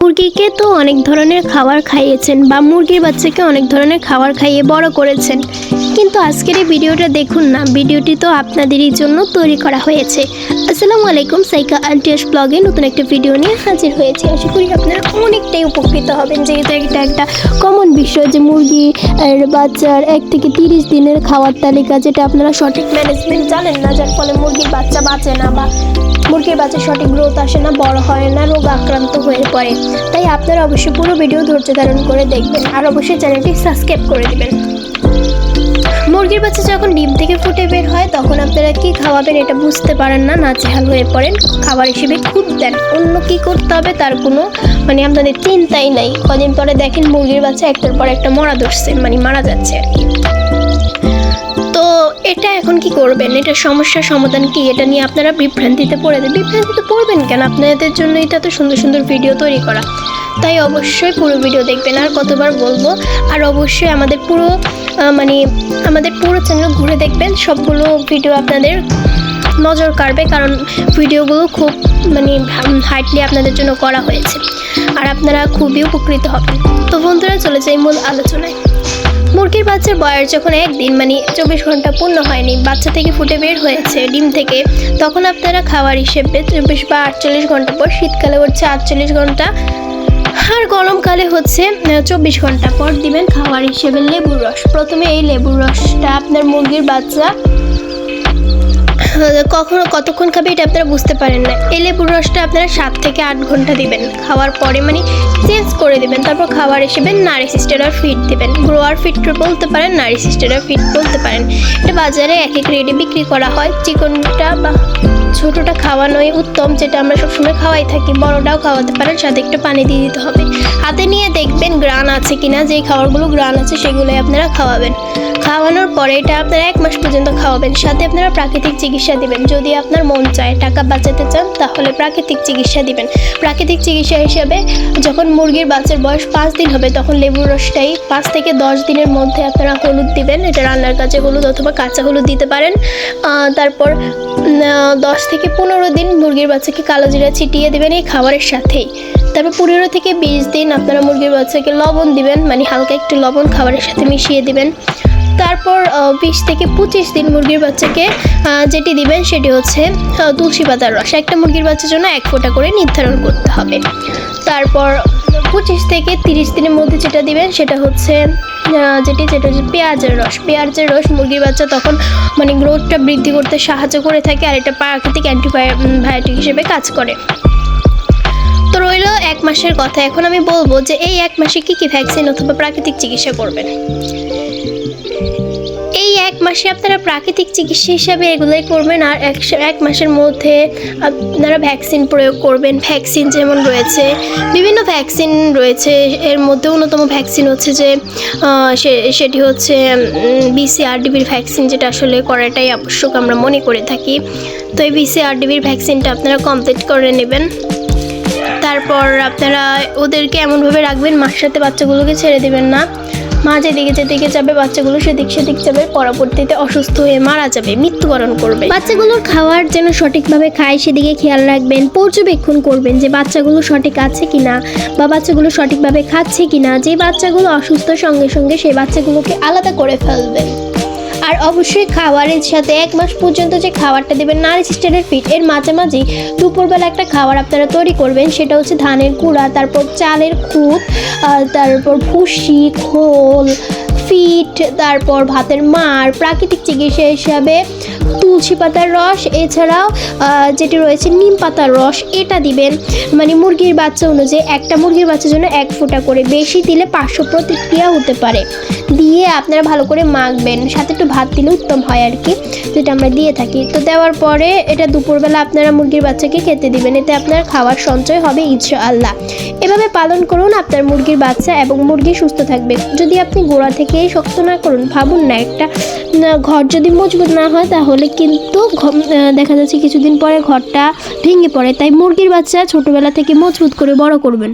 মুরগিকে তো অনেক ধরনের খাবার খাইয়েছেন বা মুরগির বাচ্চাকে অনেক ধরনের খাবার খাইয়ে বড় করেছেন। কিন্তু আজকের এই ভিডিওটা দেখুন না, ভিডিওটি তো আপনাদেরই জন্য তৈরি করা হয়েছে। আসসালামু আলাইকুম, সাইকা আন্টিয়াস ব্লগে নতুন একটা ভিডিও নিয়ে হাজির হয়েছে। আশা করি আপনারা অনেকটাই উপকৃত হবেন। যেহেতু এটা একটা কমন বিষয় যে মুরগি আর বাচ্চার এক থেকে তিরিশ দিনের খাওয়ার তালিকা যেটা আপনারা সঠিক ম্যানেজমেন্ট জানেন না, যার ফলে মুরগির বাচ্চা বাঁচে না বা মুরগির বাচ্চা সঠিক গ্রোথ আসে না, বড় হয় না, রোগ আক্রান্ত হয়ে পড়ে। তাই আপনারা অবশ্যই পুরো ভিডিও ধৈর্য ধারণ করে দেখবেন। আর অবশ্যই চ্যানেলটি সাবস্ক্রাইব করে দেবেন। মুরগির বাচ্চা যখন ডিম থেকে ফুটে বের হয়, তখন আপনারা কি খাওয়াবেন এটা বুঝতে পারেন না নাচেহাল হয়ে পড়েন। খাবার হিসেবে খুব দেন। অন্য কি করতে হবে তার কোনো মানে আপনাদের চিন্তাই নাই। কদিন পরে দেখেন মুরগির বাচ্চা একটার পর একটা মরা ধরছে মানে মারা যাচ্ছে। আর কি এটা এখন কি করবেন? এটা সমস্যার সমাধান কি? এটা নিয়ে আপনারা বিভ্রান্তিতে পড়ে দেন বিভ্রান্তিতে পড়বেন কেন? আপনাদের জন্য এটা তো সুন্দর সুন্দর ভিডিও তৈরি করা। তাই অবশ্যই পুরো ভিডিও দেখবেন। আর কতবার বলব, আর অবশ্যই আমাদের পুরো মানে আমাদের পুরো চ্যানেল ঘুরে দেখবেন। সবগুলো ভিডিও আপনাদের নজর কাড়বে, কারণ ভিডিওগুলো খুব মানে হাইটলি আপনাদের জন্য করা হয়েছে। আর আপনারা খুবই উপকৃত হবেন। তো বন্ধুরা, চলে যাই মূল আলোচনায়। মুরগির বাচ্চার বয়স যখন একদিন মানে চব্বিশ ঘণ্টা পূর্ণ হয়নি, বাচ্চা থেকে ফুটে বের হয়েছে ডিম থেকে, তখন আপনারা খাওয়ার হিসেবে চব্বিশ বা আটচল্লিশ ঘণ্টা পর শীতকালে হচ্ছে আটচল্লিশ ঘণ্টা আর গরমকালে হচ্ছে চব্বিশ ঘণ্টা পর দিবেন খাওয়ার হিসেবে লেবুর রস। প্রথমে এই লেবুর রসটা আপনার মুরগির বাচ্চা কখনো কতক্ষণ খাবে এটা আপনারা বুঝতে পারেন না। এই লেবুর রসটা আপনারা সাত থেকে আট ঘণ্টা দিবেন। খাওয়ার পরে মানে চেঞ্জ করে দিবেন। তারপর খাবার হিসেবে নারী সিস্টেরার ফিট দিবেন। গ্রোয়ার ফিট বলতে পারেন, নারী সিস্টেরার ফিট বলতে পারেন। এটা বাজারে এক এক রেটে বিক্রি করা হয়। চিকনটা বা ছোটোটা খাওয়ানোই উত্তম, যেটা আমরা সবসময় খাওয়াই থাকি। বড়টাও খাওয়াতে পারেন, সাথে একটু পানি দিয়ে দিতে হবে। হাতে নিয়ে দেখবেন গ্রান আছে কিনা, যেই খাবারগুলো গ্রান আছে সেগুলোই আপনারা খাওয়াবেন। খাওয়ানোর পরে এটা আপনারা এক মাস পর্যন্ত খাওয়াবেন। সাথে আপনারা প্রাকৃতিক চিকিৎসা দিবেন। যদি আপনার মন চায় টাকা বাঁচাতে চান, তাহলে প্রাকৃতিক চিকিৎসা দিবেন। প্রাকৃতিক চিকিৎসা হিসেবে যখন মুরগির বাচ্চার বয়স পাঁচ দিন হবে, তখন লেবুর রসটাই পাঁচ থেকে দশ দিনের মধ্যে আপনারা হলুদ দিবেন। এটা রান্নার কাছে হলুদ অথবা কাঁচা হলুদ দিতে পারেন। তারপর দশ থেকে পনেরো দিন মুরগির বাচ্চাকে কালো জিরা ছিটিয়ে দিবেন এই খাবারের সাথেই। তারপর পনেরো থেকে বিশ দিন আপনারা মুরগির বাচ্চাকে লবণ দিবেন মানে হালকা একটু লবণ খাবারের সাথে মিশিয়ে দিবেন। তারপর বিশ থেকে পঁচিশ দিন মুরগির বাচ্চাকে যেটি দিবেন সেটি হচ্ছে তুলসী পাতার রস। একটা মুরগির বাচ্চার জন্য এক ফোঁটা করে নির্ধারণ করতে হবে। তারপর, পঁচিশ থেকে তিরিশ দিনের মধ্যে যেটা দিবেন সেটা হচ্ছে যেটি যেটা হচ্ছে পেঁয়াজের রস। পেঁয়াজের রস মুরগির বাচ্চা তখন মানে গ্রোথটা বৃদ্ধি করতে সাহায্য করে থাকে আর এটা প্রাকৃতিক অ্যান্টিবায়োটিক হিসেবে কাজ করে। তো রইল এক মাসের কথা। এখন আমি বলব যে এই এক মাসে কি কি ভ্যাকসিন অথবা প্রাকৃতিক চিকিৎসা করবেন? এই এক মাসে আপনারা প্রাকৃতিক চিকিৎসা হিসাবে এগুলোই করবেন আর এক মাসের মধ্যে আপনারা ভ্যাকসিন প্রয়োগ করবেন। ভ্যাকসিন যেমন রয়েছে, বিভিন্ন ভ্যাকসিন রয়েছে। এর মধ্যে অন্যতম ভ্যাকসিন হচ্ছে যে সেটি হচ্ছে বিসিআরডিবির ভ্যাকসিন যেটা আসলে করাটাই আবশ্যক আমরা মনে করে থাকি। তো এই বিসিআরডিবির ভ্যাকসিনটা আপনারা কমপ্লিট করে নেবেন। তারপর আপনারা ওদেরকে এমনভাবে রাখবেন মার সাথে বাচ্চাগুলোকে ছেড়ে দেবেন না। মা যেদিকে যেদিকে যাবে, বাচ্চাগুলো সেদিক সেদিক যাবে, পরবর্তীতে অসুস্থ হয়ে মারা যাবে, মৃত্যুবরণ করবে। বাচ্চাগুলোর খাওয়ার যেন সঠিকভাবে খায়, সেদিকে খেয়াল রাখবেন, পর্যবেক্ষণ করবেন যে বাচ্চাগুলো সঠিক আছে কিনা বা বাচ্চাগুলো সঠিকভাবে খাচ্ছে কিনা। যে বাচ্চাগুলো অসুস্থ, সঙ্গে সঙ্গে সেই বাচ্চাগুলোকে আলাদা করে ফেলবেন। আর অবশ্যই খাবারের সাথে এক মাস পর্যন্ত যে খাবারটা দেবেন নারী সিস্টেমের ফিট এর মাঝামাঝি দুপুরবেলা একটা খাবার আপনারা তৈরি করবেন, সেটা হচ্ছে ধানের কুড়া তারপর চালের খুঁত তারপর ভুসি, খোল ফিট তারপর ভাতের মার, প্রাকৃতিক চিকিৎসা হিসাবে তুলসী পাতার রস, এছাড়াও যেটি রয়েছে নিম পাতার রস, এটা দিবেন। মানে মুরগির বাচ্চা অনুযায়ী একটা মুরগির বাচ্চার জন্য এক ফোঁটা করে বেশি দিলে পার্শ্ব প্রতিক্রিয়া হতে পারে। দিয়ে আপনারা ভালো করে মাখবেন। সাথে একটু ভাত দিলে উত্তম হয় আর কি যেটা আমরা দিয়ে থাকি। তো দেওয়ার পরে এটা দুপুরবেলা আপনারা মুরগির বাচ্চাকে খেতে দিবেন। এতে আপনার খাওয়ার সঞ্চয় হবে, ইনশাআল্লাহ। এভাবে পালন করুন আপনার মুরগির বাচ্চা এবং মুরগি সুস্থ থাকবে। যদি আপনি গোড়া থেকেই শক্ত না করুন, ভাবুন না, একটা ঘর যদি মজবুত না হয়, তাহলে কিন্তু দেখা যাচ্ছে কিছুদিন পরে ঘরটা ভেঙে পড়ে। তাই মুরগির বাচ্চা ছোটোবেলা থেকে মজবুত করে বড় করবেন।